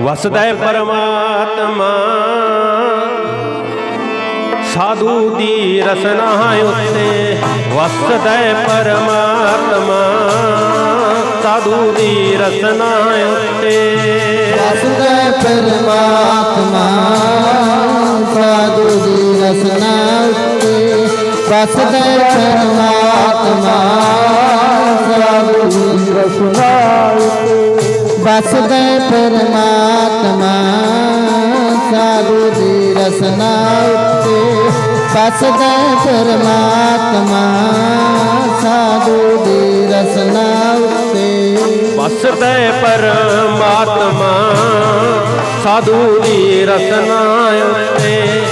ਵਸਦਾ ਹੈ ਪਰਮਾਤਮਾ। ਸਾਧੂ ਦੀ ਰਸਨਾ ਉੱਤੇ, ਵਸਦਾ ਹੈ ਪਰਮਾਤਮਾ। ਸਾਧੂ ਦੀ ਰਸਨਾ ਉੱਤੇ। ਵਸਦਾ ਪਰਮਾਤਮਾ। ਸਾਧੂ ਦੀ ਰਸਨਾ ਉੱਤੇ, ਵਸਦਾ ਪਰਮਾਤਮਾ। ਸਾਧੂ ਦੀ ਰਸਨਾ ਉੱਤੇ। ਵਸਦਾ ਪਰਮਾਤਮਾ ਸਾਧੂ ਦੀ ਰਸਨਾ ਉੱਤੇ ਵਸਦਾ ਪਰਮਾਤਮਾ ਸਾਧੂ ਦੀ ਰਸਨਾ ਉੱਤੇ। ਵਸਦਾ ਪਰਮਾਤਮਾ ਸਾਧੂ ਦੀ ਰਸਨਾ ਉੱਤੇ।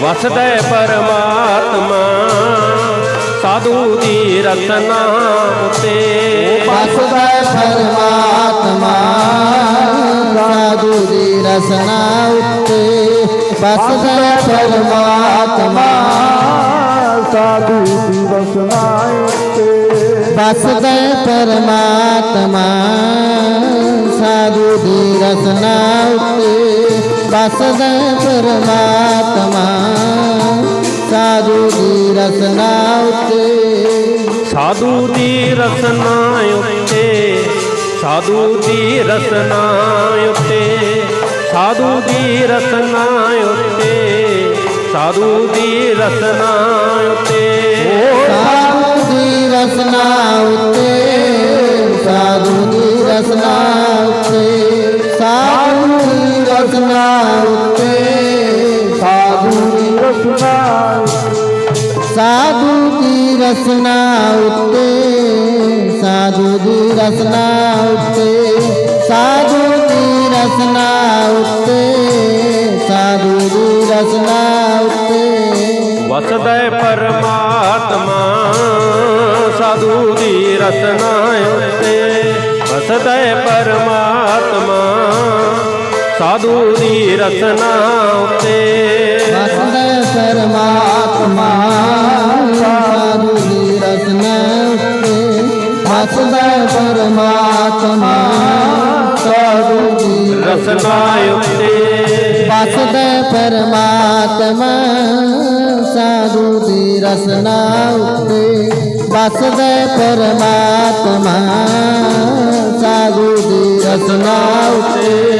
ਵਸਦਾ ਪਰਮਾਤਮਾ ਸਾਧੂ ਦੀ ਰਸਨਾ ਉੱਤੇ। ਵਸਦਾ ਪਰਮਾਤਮਾ ਰਸਨਾ ਉੱਤੇ ਵਸਦਾ ਪਰਮਾਤਮਾ। ਸਾਧੂ ਦੀ ਰਸਨਾ ਉੱਤੇ। ਵਸਦਾ ਪਰਮਾਤਮਾ। ਸਾਧੂ ਦੀ ਰਸਨਾ ਉੱਤੇ ਵਸਦਾ ਪਰਮਾਤਮਾ। ਸਾਧੂ ਦੀ ਰਸਨਾ ਉੱਤੇ। ਸਾਧੂ ਦੀ ਰਸਨਾ ਉੱਤੇ। ਸਾਧੂ ਦੀ ਰਸਨਾ ਉੱਤੇ। ਸਾਧੂ ਦੀ ਰਸਨਾ ਉੱਤੇ, ਸਾਧੂ ਦੀ ਰਸਨਾ ਉੱਤੇ। ਸਾਧੂ ਦੀ ਰਸਨਾ ਉੱਤੇ, ਸਾਧੂ ਦੀ ਰਸਨਾ ਉੱਤੇ, ਸਾਧੂ ਦੀ ਰਸਨਾ ਉੱਤੇ, ਸਾਧੂ ਦੀ ਰਸਨਾ ਸਾਧੂ ਦੀ ਰਸਨਾ ਉਤੇ, ਸਾਧੂ ਦੀ ਰਸਨਾ ਉੱਤੇ, ਸਾਧੂ ਰਸਨਾ ਉੱਤੇ ਸਾਧੂ ਦੀ ਰਸਨਾ ਉੱਤੇ। ਵਸਦਾ ਪਰਮਾਤਮਾ ਸਾਧੂ ਦੀ ਰਸਨਾ ਉੱਤੇ। ਵਸਦਾ ਪਰਮਾਤਮਾ ਸਾਧੂ ਦੀ ਰਸਨਾ ਉੱਤੇ। ਵਸਦਾ ਪਰਮਾਤਮਾ ਸਾਧੂ ਦੀ ਰਸਨਾ ਉੱਤੇ। ਵਸਦਾ ਪਰਮਾਤਮਾ ਦੀ ਰਸਨਾ ਉੱਤੇ ਪਰਮਾਤਮਾ ਸਾਧੂ ਦੀ ਰਸਨਾ ਉੱਤੇ। ਵਸਦਾ ਪਰਮਾਤਮਾ ਸਾਧੂ ਦੀ ਰਸਨਾ ਉੱਤੇ।